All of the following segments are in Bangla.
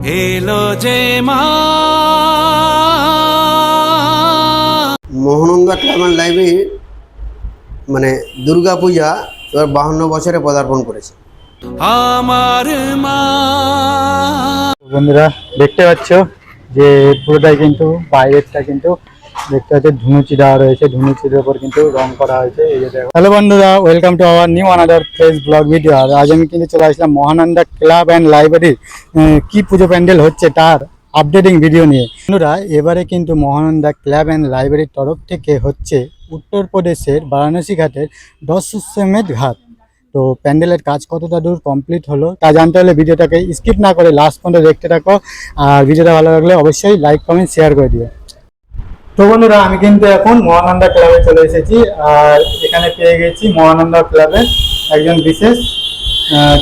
এলো যে মা। মোহনন্দা ক্লাব অ্যান্ড লাইব্রেরি মানে দুর্গা পূজা এবার বাহান্ন বছরে পদার্পণ করেছে। আমার মা। বন্ধুরা দেখতে পাচ্ছ যে পুরোটাই কিন্তু বাইরেরটা কিন্তু দেখতে পাচ্ছ ধুনুচি দেওয়া রয়েছে, ধুনুচির ওপর কিন্তু রং করা হয়েছে, এই যে দেখো। হ্যালো বন্ধুরা welcome to our new another face blog video আর আজ আমি কিন্তু চলে আসলাম মহানন্দা ক্লাব অ্যান্ড লাইব্রেরির কি পুজো প্যান্ডেল হচ্ছে তার আপডেটিং ভিডিও নিয়ে। বন্ধুরা, এবারে কিন্তু মহানন্দা ক্লাব অ্যান্ড লাইব্রেরির তরফ থেকে হচ্ছে উত্তরপ্রদেশের বারাণসী ঘাটের দশমেধ ঘাট। তো প্যান্ডেলের কাজ কতটা দূর কমপ্লিট হলো, তা জানতে হলে ভিডিওটাকে স্কিপ না করে লাস্ট পর্যন্ত দেখতে থাকো। আর ভিডিওটা ভালো লাগলে অবশ্যই লাইক কমেন্ট শেয়ার করে দিও। তো বন্ধুরা আমি কিন্তু এখন মহানন্দা ক্লাবে চলে এসেছি। আর এখানে পেয়ে গেছি মহানন্দা ক্লাবের একজন বিশেষ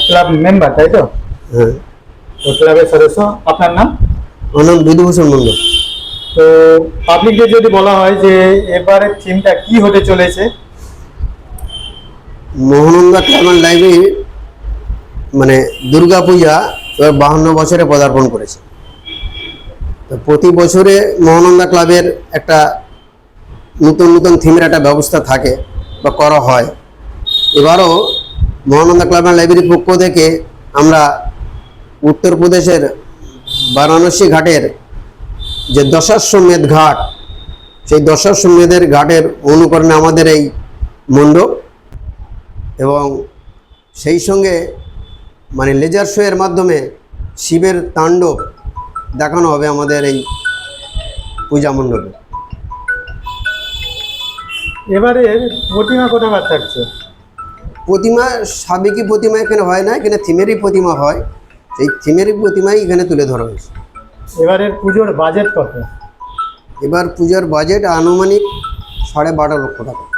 ক্লাব মেম্বার তাই তো? হ্যাঁ। তো ক্লাবের সদস্য আপনার নাম? আমার নাম বিধুভূষণ মণ্ডল। তো পাবলিককে যদি বলা হয় যে এবারের থিমটা কি হতে চলেছে? মোহনন্দা ক্লাব অ্যান্ড লাইব্রেরি মানে দুর্গা পূজা এবার বাহান্ন বছরে পদার্পণ করেছে। তো প্রতি বছরে মহানন্দা ক্লাবের একটা নতুন নতুন থিমের একটা ব্যবস্থা থাকে বা করা হয়। এবারও মহানন্দা ক্লাব লাইব্রেরির পক্ষ থেকে আমরা উত্তরপ্রদেশের বারাণসী ঘাটের যে দশাশ্বমেধ ঘাট, সেই দশাশ্বমেধের ঘাটের অনুকরণে আমাদের এই মণ্ডপ এবং সেই সঙ্গে মানে লেজার শোয়ের মাধ্যমে শিবের তাণ্ডব দেখানো হবে আমাদের এই পূজা মণ্ডপে। এবারে প্রতিমা কোথাকার থাকছে? প্রতিমা সাবেকি প্রতিমা এখানে হয় না? এখানে থিমেরই প্রতিমা হয়। সেই থিমেরই প্রতিমাই এখানে তুলে ধরা হয়েছে। এবারের পুজোর বাজেট কত? এবার পূজার বাজেট আনুমানিক সাড়ে বারো লক্ষ টাকা।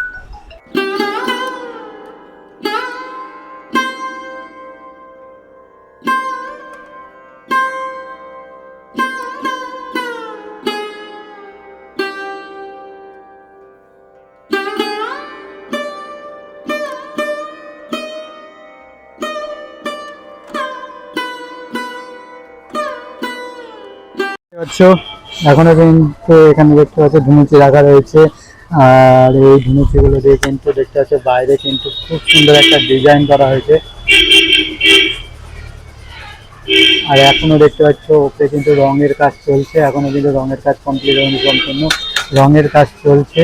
পাচ্ছ। এখনও কিন্তু এখানে দেখতে পাচ্ছ ধুনুচি রাখা রয়েছে। আর এই ধুনুচিগুলো দিয়ে কিন্তু দেখতে পাচ্ছ বাইরে কিন্তু খুব সুন্দর একটা ডিজাইন করা হয়েছে। আর এখনও দেখতে পাচ্ছ ওপরে কিন্তু রঙের কাজ চলছে। এখনও কিন্তু রঙের কাজ কমপ্লিট হয়নি সম্পূর্ণ রঙের কাজ চলছে।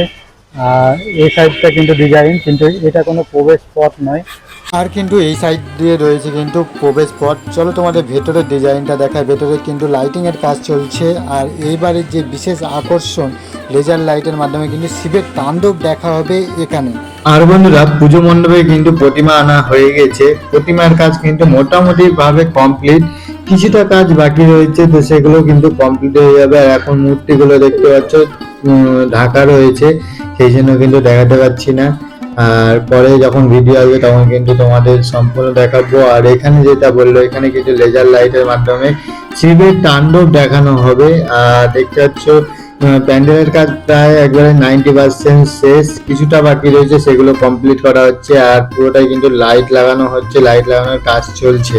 আর এই সাইডটা কিন্তু ডিজাইন কিন্তু এটা কোনো প্রবেশ পথ নয়। আর কিন্তু এই সাইড দিয়ে রয়েছে কিন্তু প্রবেশ পথ। চলো তোমাদের ভেতরের ডিজাইনটা দেখায় ভেতরে কিন্তু লাইটিং এর কাজ চলছে। আর এইবারের যে বিশেষ আকর্ষণ লেজার লাইটের মাধ্যমে কিন্তু শিবের তাণ্ডব দেখা হবে এখানে। আর বন্ধুরা, পুজো মণ্ডপে কিন্তু প্রতিমা আনা হয়ে গেছে। প্রতিমার কাজ কিন্তু মোটামুটি ভাবে কমপ্লিট কিছুটা কাজ বাকি রয়েছে, তো সেগুলো কিন্তু কমপ্লিট হয়ে যাবে। আর এখন মূর্তিগুলো দেখতে পাচ্ছ ঢাকা রয়েছে। সেই জন্য কিন্তু দেখাতে পাচ্ছি না। আর পরে যখন ভিডিও আসবে, তখন কিন্তু তোমাদের সম্পূর্ণ দেখাবো। আর এখানে যেটা বলল, এখানে কিছু লেজার লাইটের মাধ্যমে শিবের তাণ্ডব দেখানো হবে। আর দেখতে পাচ্ছ প্যান্ডেলের কাজ প্রায় একবারে নাইনটি পার্সেন্ট শেষ। কিছুটা বাকি রয়েছে, সেগুলো কমপ্লিট করা হচ্ছে। আর পুরোটাই কিন্তু লাইট লাগানো হচ্ছে লাইট লাগানোর কাজ চলছে।